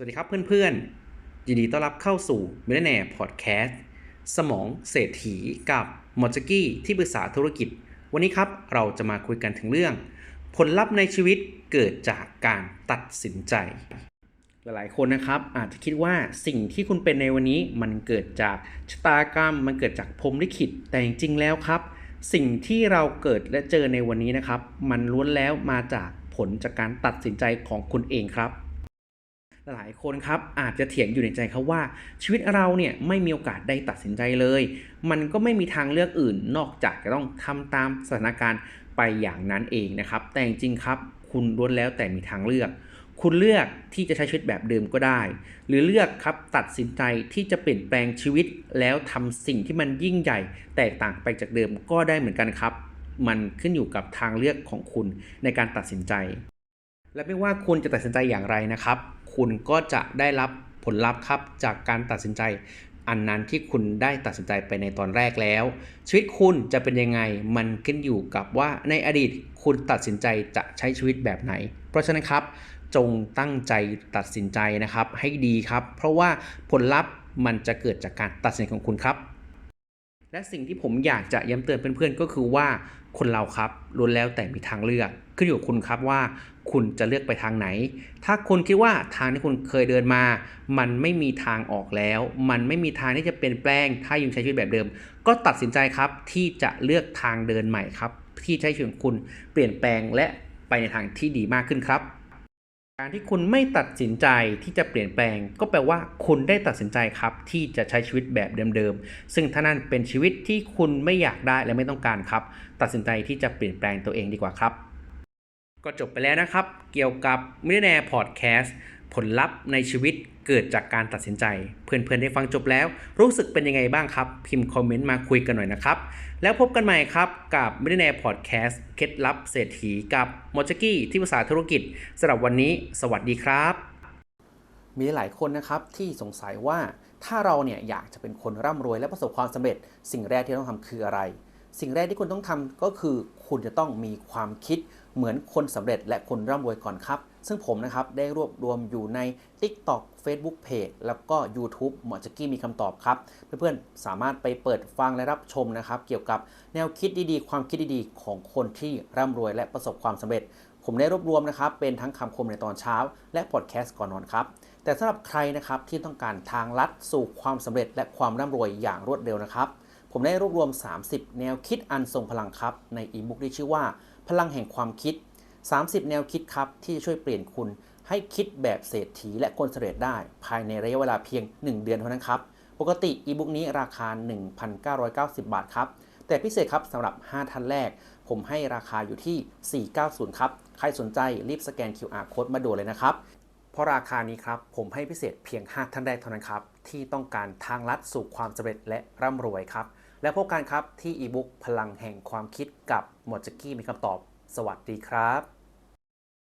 สวัสดีครับเพื่อนๆ ยินดีต้อนรับเข้าสู่ m i l l i o n a i r e Podcast สมองเศรษฐีกับมอจกี้ที่ปรึกษาธุรกิจ วันนี้ครับเราจะมาคุยกันถึงเรื่อง ผลลัพธ์ในชีวิตเกิดจากการตัดสินใจ หลายๆคนนะครับอาจจะคิดว่าสิ่งที่คุณเป็นในวันนี้มันเกิดจากชะตากรรม มันเกิดจากพรมลิขิตแต่จริงๆแล้วครับ สิ่งที่เราเกิดและเจอในวันนี้นะครับ มันล้วนแล้วมาจากผลจากการตัดสินใจของคุณเองครับ หลายคนครับอาจจะเถียงอยู่ในใจเขาว่า ชีวิตเราเนี่ยไม่มีโอกาสได้ตัดสินใจเลย มันก็ไม่มีทางเลือกอื่น นอกจากจะต้องทำตามสถานการณ์ไปอย่างนั้นเองนะครับ แต่จริงครับ คุณล้วนแล้วแต่มีทางเลือก คุณเลือกที่จะใช้ชีวิตแบบเดิมก็ได้ หรือเลือกครับตัดสินใจที่จะเปลี่ยนแปลงชีวิต แล้วทำสิ่งที่มันยิ่งใหญ่ แตกต่างไปจากเดิมก็ได้เหมือนกันครับ มันขึ้นอยู่กับทางเลือกของคุณในการตัดสินใจ และไม่ว่าคุณจะตัดสินใจอย่างไรนะครับ คุณก็จะได้รับผลลัพธ์ครับจากการตัดสินใจ อันนั้นที่คุณได้ตัดสินใจไปในตอนแรกแล้ว ชีวิตคุณจะเป็นยังไงมันขึ้นอยู่กับว่าในอดีตคุณตัดสินใจจะใช้ชีวิตแบบไหน เพราะฉะนั้นครับ จงตั้งใจตัดสินใจนะครับให้ดีครับ เพราะว่าผลลัพธ์มันจะเกิดจากการตัดสินใจของคุณครับ และสิ่งที่ผมอยากจะย้ำเตือนเพื่อนๆก็คือว่าคนเราครับล้วนแล้วแต่มีทางเลือกขึ้นอยู่กับคุณครับว่าคุณจะเลือกไปทางไหน ถ้าคุณคิดว่าทางที่คุณเคยเดินมา มันไม่มีทางออกแล้ว มันไม่มีทางที่จะเปลี่ยนแปลง ถ้ายังใช้ชีวิตแบบเดิม ก็ตัดสินใจครับที่จะเลือกทางเดินใหม่ครับ ที่ใช้ชีวิตของคุณเปลี่ยนแปลงและไปในทางที่ดีมากขึ้นครับ การที่คุณไม่ตัดสินใจที่จะเปลี่ยนแปลง ก็แปลว่าคุณได้ตัดสินใจครับที่จะใช้ชีวิตแบบเดิมๆ ซึ่งถ้านั่นเป็นชีวิตที่คุณไม่อยากได้และไม่ต้องการครับ ตัดสินใจที่จะเปลี่ยนแปลงตัวเองดีกว่าครับ ก็จบไปแล้วนะครับ เกี่ยวกับมิล l i o n a i r e Podcast ผลลัพธ์ในชีวิต เกิดจากการตัดสินใจ เพื่อนๆได้ฟังจบแล้ว รู้สึกเป็นยังไงบ้างครับ พิมพ์คอมเมนต์มาคุยกันหน่อยนะครับ แล้วพบกันใหม่ครับ กับมิล l i o n a i r e Podcast เคล็ดลับเศรษฐีกับมอจกี้ที่ปรึกษาธุรกิจสำหรับวันนี้ สวัสดีครับ มีหลายคนนะครับที่สงสัยว่าถ้าเราเนี่ยอยากจะเป็นคนร่ำรวยและประสบความสำเร็จ สิ่งแรกที่ต้องทำคืออะไร สิ่งแรกที่คุณต้องทำก็คือ คุณจะต้องมีความคิดเหมือนคนสำเร็จและคนร่ำรวยก่อนครับ ซึ่งผมนะครับได้รวบรวมอยู่ใน TikTok Facebook Page แล้วก็ YouTube หมอจักกี้มีคำตอบครับ เพื่อนๆ สามารถไปเปิดฟังและรับชมนะครับ เกี่ยวกับแนวคิดดีๆ ความคิดดีๆ ของคนที่ร่ำรวยและประสบความสำเร็จ ผมได้รวบรวมนะครับ เป็นทั้งคำคมในตอนเช้า และพอดแคสต์ก่อนนอนครับ แต่สำหรับใครนะครับที่ต้องการทางลัดสู่ความสำเร็จ และความร่ำรวยอย่างรวดเร็วนะครับผมได้รวบรวม 30 แนวคิดอันทรงพลังครับ ในอีบุ๊กที่ชื่อว่า พลังแห่งความคิด 30 แนวคิดครับ ที่จะช่วยเปลี่ยนคุณให้คิดแบบเศรษฐีและคนสำเร็จได้ ภายในระยะเวลาเพียง 1 เดือนเท่านั้นครับ ปกติอีบุ๊กนี้ราคา 1,990 บาทครับ แต่พิเศษครับสำหรับ 5 ท่านแรก ผมให้ราคาอยู่ที่ 490 ครับ ใครสนใจรีบสแกน QR code มาดูเลยนะครับ เพราะราคานี้ครับผมให้พิเศษเพียง 5 ท่านแรกเท่านั้นครับที่ต้องการทางลัดสู่ความสำเร็จและร่ำรวยครับ และพบกันครับที่อีบุ๊กพลังแห่งความคิดกับหมวดจักกี้มีคำตอบ สวัสดีครับ